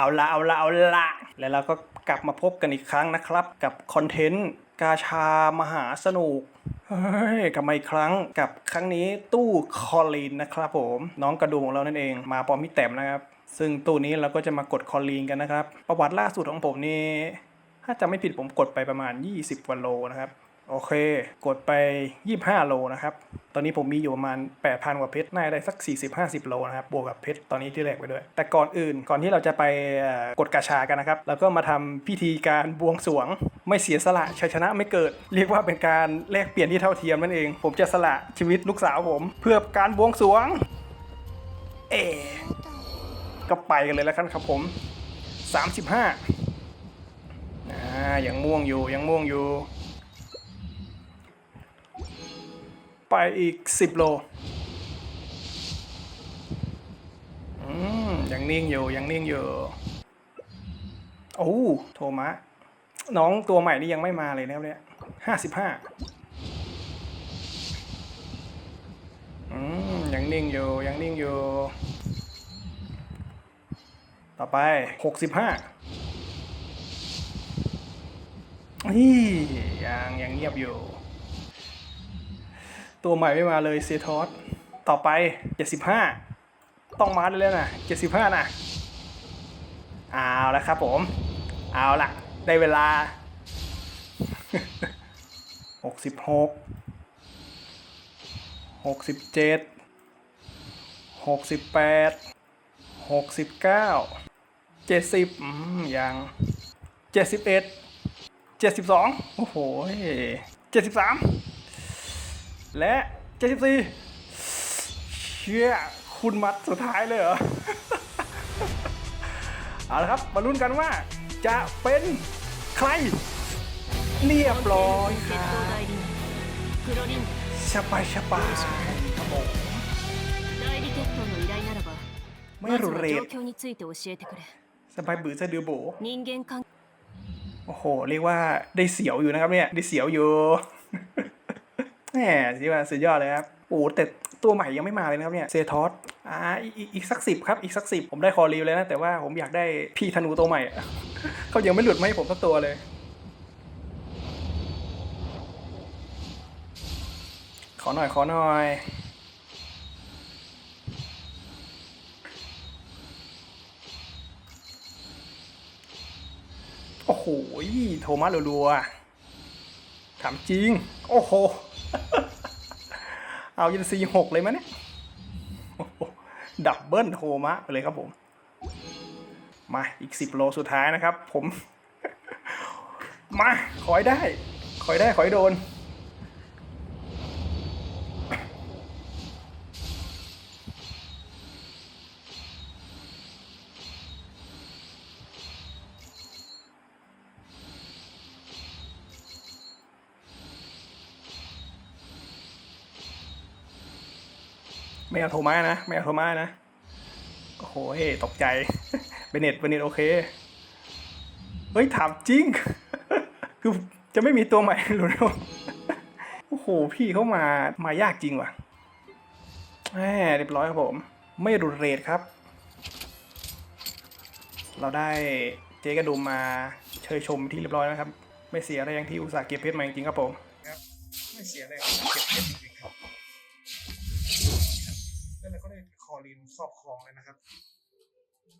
เอาละเอาละเอาละแล้วเราก็กลับมาพบกันอีกครั้งนะครับ กับคอนเทนต์กาชามหาสนุกเฮ้ยกลับมาอีกครั้งกับครั้งนี้ตู้คอลีนนะครับผม น้องกระดูกของเรานั่นเอง มาปลอมพี่แต้มนะครับ ซึ่งตู้นี้เราก็จะมากดคอลีนกันนะครับ ประวัติล่าสุดของผมนี่ถ้าจำไม่ผิดผมกดไปประมาณ 20ว่าโลนะครับ โอเค กดไป 25 โลนะครับ ตอนนี้ผมมีอยู่ประมาณ 8,000 กว่าเพชร น่าจะได้สัก 40-50 โลนะครับ บวกกับเพชร ตอนนี้ที่แลกไปด้วย แต่ก่อนอื่น ก่อนที่เราจะไปกดกาชากันนะครับ เราก็มาทำพิธีการบวงสรวง ไม่เสียสละชัยชนะไม่เกิด เรียกว่าเป็นการแลกเปลี่ยนที่เท่าเทียมนั่นเอง ผมจะสละชีวิตลูกสาวผม เพื่อการบวงสรวง เอ ก็ไปกันเลยแล้วกันครับผม 35อ่ายังม่วงอยู่ ยังม่วงอยู่ ไปอีก 10 โลอืมยังนิ่งอยู่ยังนิ่งอยู่โอ้โทมะน้องตัวใหม่นี่ยังไม่มาเลยนะเนี่ยห้าสิบห้าอืมยังนิ่งอยู่ยังนิ่งอยู่ ต่อไปหกสิบห้านี่ยังยังเงียบอยู่ ตัวใหม่ไม่มาเลยเซทอสต่อไป 75 ต้องมาเลยแล้วนะ 75 นะเอาล้วครับผม เอาละได้เวลา 66 67 68 69 70อืมยัง71 72 โอ้โห73 และ 74 เชี่ยคุณมัดสุดท้ายเลยเหรอ เอาละครับมาลุ้นกันว่า จะเป็นใคร เรียบร้อยค่ะสบายสบายครับผมไม่รู้เรทสบายบือซะดือโบโอ้โห เรียกว่าได้เสียวอยู่นะครับเนี่ย ได้เสียวอยู่ แหมสิว่าสุดยอดเลยครับโอ้โหแต่ตัวใหม่ยังไม่มาเลยนะครับเนี่ยเซทอสอ่าอีกสักสิบครับอีกสักสิบผมได้คอรีวเลยนะ แต่ว่าผมอยากได้พี่ธนูตัวใหม่เขายังไม่หลุดมาให้ผมสักตัวเลย ขอหน่อยขอหน่อยโอ้โหโทมัสรัวๆถามจริง โอ้โห เอายันซีหกเลยมั้ยเนี่ยดับเบิลโทมะไปเลยครับผม มาอีกสิบโลสุดท้ายนะครับ ผม มา ขอยได้ ขอยได้ ขอยโดน ไม่เอาโทรมานะไม่เอาโทรมานะโอ้โหตกใจเบเน็ตเบเน็ตโอเคเฮ้ยถามจริง คือจะไม่มีตัวใหม่หรือโอ้โห พี่เขามา มายากจริงว่ะแหมเรียบร้อยครับผม ไม่รุนเรทครับ เราได้เจ๊กระดุมมาเชยชมที่เรียบร้อยแล้วครับ ไม่เสียแรงที่อุตส่าห์เก็บเพชรมาจริงครับผม ครับ ไม่เสียแรงเก็บเพชรจริง คอลินครอบครองเลยนะครับ